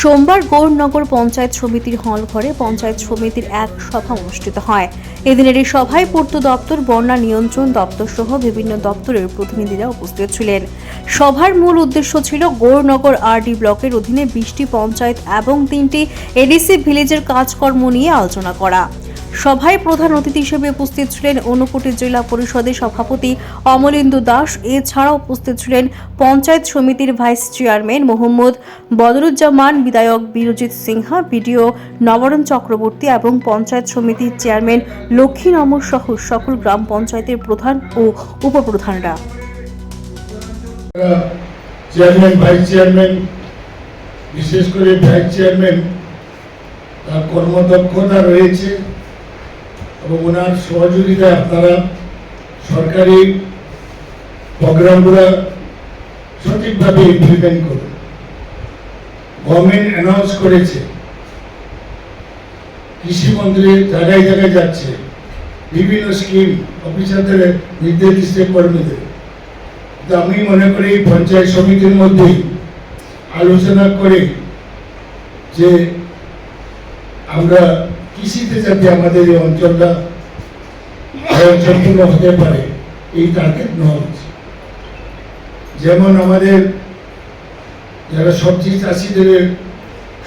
সোমবার গৌরনগর পঞ্চায়েত সমিতির হল ঘরে পঞ্চায়েত সমিতির এক সভা অনুষ্ঠিত হয়। এদিনের এই সভায় পূর্ত দপ্তর, বন্যা নিয়ন্ত্রণ দপ্তর সহ বিভিন্ন দপ্তরের প্রতিনিধিরা উপস্থিত ছিলেন। সভার মূল উদ্দেশ্য ছিল গৌরনগর আরডি ব্লকের অধীনে বিশটি পঞ্চায়েত এবং তিনটি এডিসি ভিলেজের কাজকর্ম নিয়ে আলোচনা করা। সভায় প্রধান অতিথি হিসেবে উপস্থিত ছিলেন ঊনকোটি জেলা পরিষদের সভাপতি অমলেন্দু দাস। এছাড়া উপস্থিত ছিলেন পঞ্চায়েত সমিতির ভাইস চেয়ারম্যান মোহাম্মদ বদরুজ্জামান, বিধায়ক বিরজিৎ সিনহা, বিডিও নবরণ চক্রবর্তী এবং পঞ্চায়েত সমিতির চেয়ারম্যান লক্ষ্মী নমর সহ সকল গ্রাম পঞ্চায়েতের প্রধান ও উপপ্রধানরা। চেয়ারম্যান, ভাইস চেয়ারম্যান, বিশেষ করে ভাইস চেয়ারম্যান, তার কর্মদক্ষতা রয়েছে। এবং ওনার সহযোগিতায় আপনারা সরকারি প্রোগ্রামগুলো সঠিকভাবে ইমপ্লিমেন্ট করুন। গভর্নমেন্ট অ্যানাউন্স করেছে কৃষিমন্ত্রী জায়গায় জায়গায় যাচ্ছে, বিভিন্ন স্কিম অফিসারদের নির্দেশ দিচ্ছে কর্মীদের। তো আমি মনে করি পঞ্চায়েত সমিতির মধ্যেই আলোচনা করে যে আমরা কৃষিতে যাতে আমাদের এই অঞ্চলটা সম্পূর্ণ হতে পারে, এই টার্গেট নেওয়া উচিত যেমন আমাদের যারা সবজি চাষিদের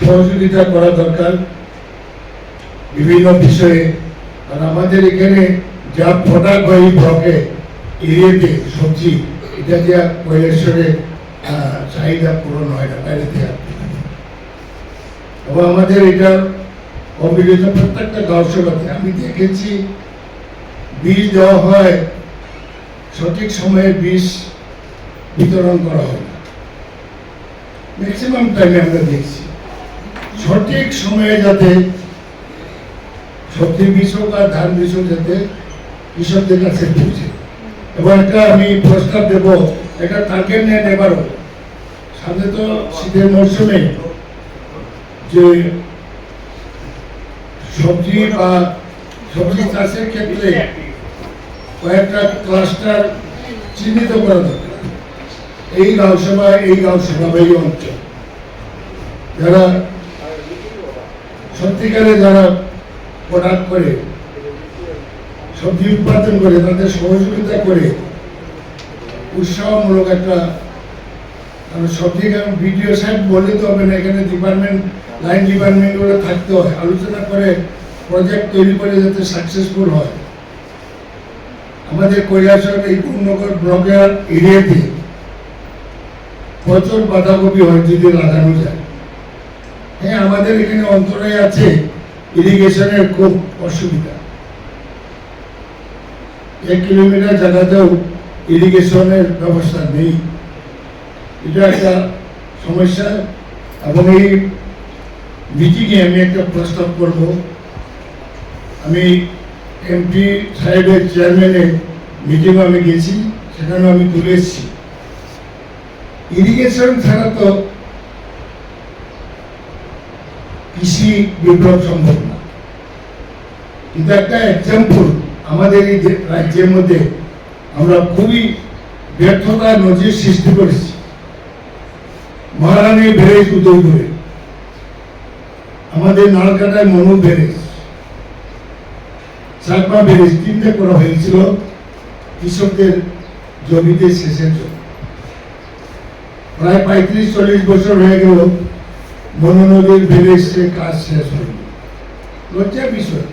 সহযোগিতা করা দরকার বিভিন্ন বিষয়ে, আর আমাদের এখানে যা প্রোডাক্ট হয় এই ব্লকে এরিয়াতে সবজি, এটা যা কৈলাসরে চাহিদা পূরণ হয় না, বাইরে এবং আমাদের এটা কম্পিটিশন প্রত্যেকটা সভাতে আমি দেখেছি বীজ দেওয়া হয়, সঠিক সময়ে বীজ বিতরণ করা হয়। ম্যাক্সিমাম টাইমে আমরা দেখছি। সঠিক সময়ে যাতে সবজি বীজ হোক আর ধান বীজ হোক যাতে কৃষকদের কাছে পৌঁছে। এবং একটা আমি প্রস্তাব দেব একটা টার্গেট নেন এবারও সামনে তো শীতের মরশুমে যে সবজি বা সবজি চাষের ক্ষেত্রে কয়েকটা ক্লাস্টার চিহ্নিত করা দরকার। এই গাঁও সভা এই গাঁও সভা বা অঞ্চল। যারা সত্যিকারে যারা প্রোডাক্ট করে, সবজি উৎপাদন করে, তাদের সহযোগিতা করে উৎসাহমূলক একটা সবজি বিডিও সাহেব বলে তো হবে না, এখানে ডিপার্টমেন্ট লাইন ডিপার্টমেন্টগুলো থাকতে হয়। আলোচনা করে প্রজেক্ট তৈরি করে যাতে সাকসেসফুল হয়। আমাদের কৈলাসর এই পূর্ণগর ব্লকের এরিয়াতে প্রচুর বাঁধাকপি হয়, যদি লাগানো যায়। হ্যাঁ আমাদের এখানে অন্তরায় আছে ইরিগেশনের খুব অসুবিধা। এক কিলোমিটার জায়গাতেও ইরিগেশনের ব্যবস্থা নেই। এটা একটা সমস্যা। এবং এই মিটিংয়ে আমি একটা প্রস্তাব করব। আমি এমপি সাহেবের চেয়ারম্যানের মিটিংও আমি গেছি সেখানেও আমি তুলে এসেছি। ইরিগেশন ছাড়া তো কৃষি বিপ্লব সম্ভব না। কিন্তু একটা এক্সাম্পল আমাদের এই রাজ্যের মধ্যে আমরা খুবই ব্যর্থতা নজির সৃষ্টি করেছি। মহারানী ব্যারেজ উদয়পুরে আমাদের নালকাটায় মনু বেরেস চাকমা বেরেস তিনটে করা হয়েছিল কৃষকদের জমিতে শেষের জন্য। প্রায় পঁয়ত্রিশ, চল্লিশ বছর হয়ে গেল মনু নদীর বেরেসে কাজ শেষ হয়নি। লজ্জার বিষয়।